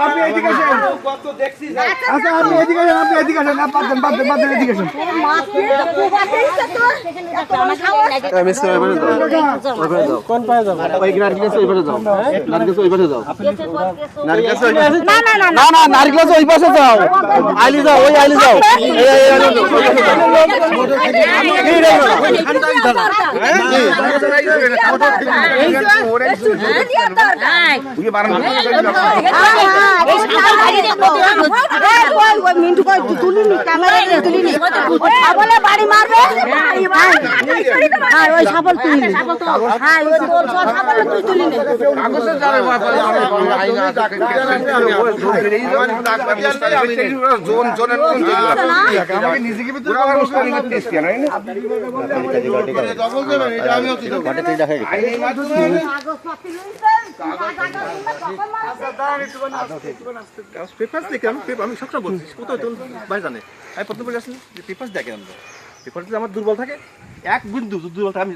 আপনি এদিকে আসেন আচ্ছা আপনি এদিকে আসেন আপনি এদিকে আসেন বাদ দেন বাদ দেন বাদ দেন এদিকে আসেন কোন পায়ে যাব ওই নারকেল ওই পাশে যাও নারকেল ওই পাশে যাও না না না না না নারকেল ওই পাশে যাও আইলি যাও ওই আইলি যাও এই, এই, এই, আইলি যাও, ওই পাশে বাড়ি মারবে ওই সাবল তুলি হ্যাঁ ওই তোর সব সাবল তুই তুলি নে পেপার দেখে আমি পেপার আমি সবসময় বলছি কোথাও তো ভাই জানে আমি প্রথম বলে আসলে যে পেপার দেখে আমরা পেপার যদি আমার দুর্বল থাকে এক বিন্দু যদি দুর্বল থাকে আমি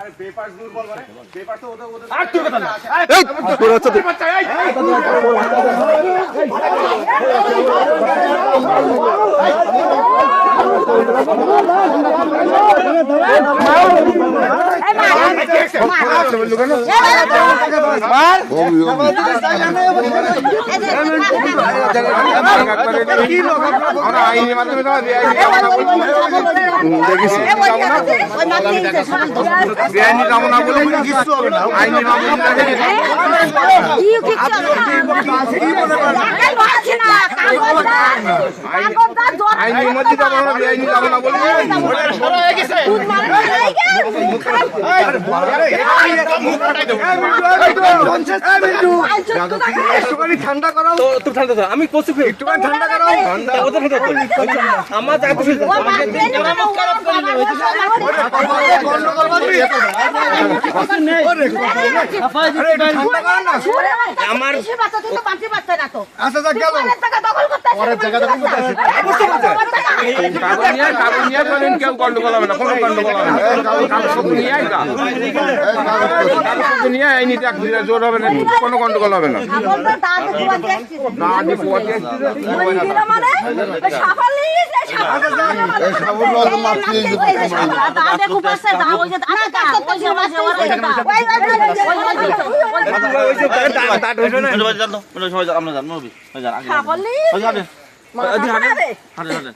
আরে পেপার দুর্বল মানে পেপার তো ওদের ওদের আর তুই কথা না এই তোর হচ্ছে পেপার চাই বেআইনি কামনা বলে কিছু হবে না আইনি মামলা আইনের মধ্যে তো বেআইনি কামনা বলি ঠান্ডা করো তো তুমি ঠান্ডা। আমি একটুখানি ঠান্ডা। আমার আচ্ছা গেল পরের বলেন কেউ গন্ডগোল হবে না কোনো গন্ডগোল হবে না যা। জোর হবে না কোনো গন্ডগোল হবে না রে। ওই দিন মানে ওই সাবাল নিয়ে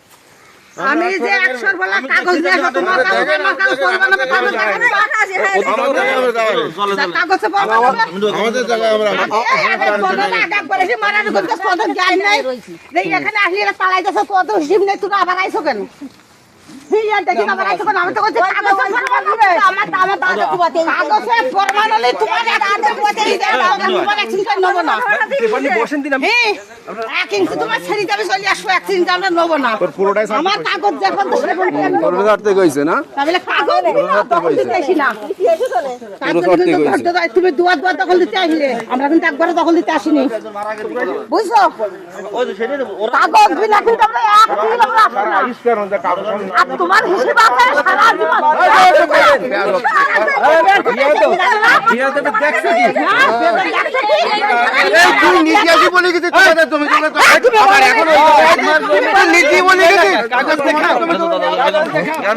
আমি যে একশোর বলা কাগজ নিয়ে আসব তোমার কাগজ আমার কাগজ করব না কাগজ আমাদের জায়গায় আমরা এখানে আসলে এরা কত হিসিব নেই আবার আইসো কেন বসেন দিন হ্যাঁ, তোমার ছেড়ে যাবে চলে আসব এক চিন্তা আমরা নেব না আমার কাগজ যখন তো সেরকম তোর বেলা আটতে কইছে না তাহলে কাগজ দখল দিতে আসি না কাগজ কিন্তু ধরতে দেয়, তুমি দুয়ার দুয়ার দখল দিতে আসলে আমরা কিন্তু দখল দিতে আসিনি বুঝছ কাগজ বিনা কিন্তু আমরা এক দিন আমরা আসব না। আর তোমার হিসেব আছে সারা জীবন দেখছ কি তুই নিজে বলে গেছিস তুমি তুমি এখন নিজে বলে। গেছিস কাগজ দেখা